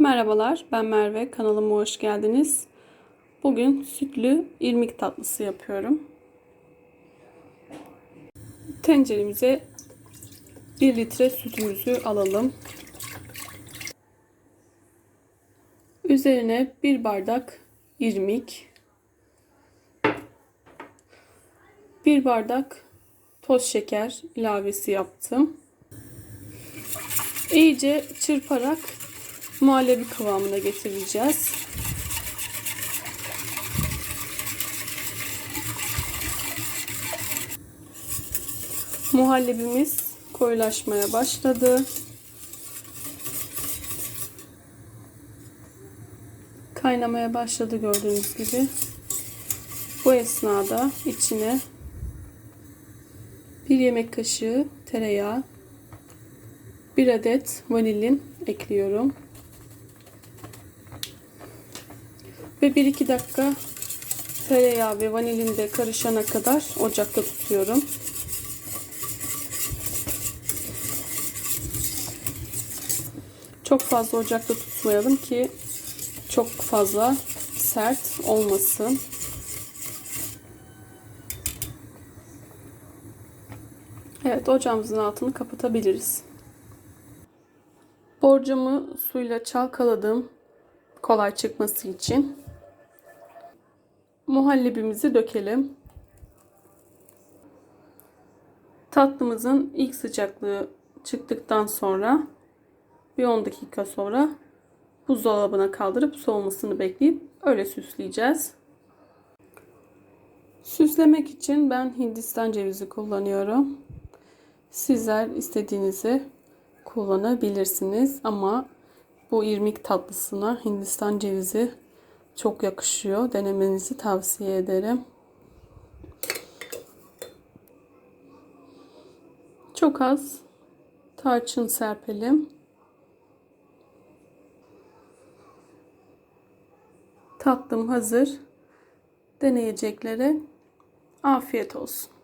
Merhabalar, ben Merve. Kanalıma hoş geldiniz. Bugün sütlü irmik tatlısı yapıyorum. Tenceremize 1 litre sütümüzü alalım. Üzerine 1 bardak irmik, 1 bardak toz şeker ilavesi yaptım. İyice çırparak muhallebi kıvamına getireceğiz. Muhallebimiz koyulaşmaya başladı. Kaynamaya başladı gördüğünüz gibi. Bu esnada içine bir yemek kaşığı tereyağı, bir adet vanilin ekliyorum. Ve 1-2 dakika tereyağı ve vanilin de karışana kadar ocakta tutuyorum. Çok fazla ocakta tutmayalım ki çok fazla sert olmasın. Evet ocağımızın altını kapatabiliriz. Borcamı suyla çalkaladım kolay çıkması için. Muhallebimizi dökelim. Tatlımızın ilk sıcaklığı çıktıktan sonra bir 10 dakika sonra buzdolabına kaldırıp soğumasını bekleyip öyle süsleyeceğiz. Süslemek için ben Hindistan cevizi kullanıyorum. Sizler istediğinizi kullanabilirsiniz ama bu irmik tatlısına Hindistan cevizi çok yakışıyor. Denemenizi tavsiye ederim. Çok az tarçın serpelim. Tatlım hazır. Deneyeceklere afiyet olsun.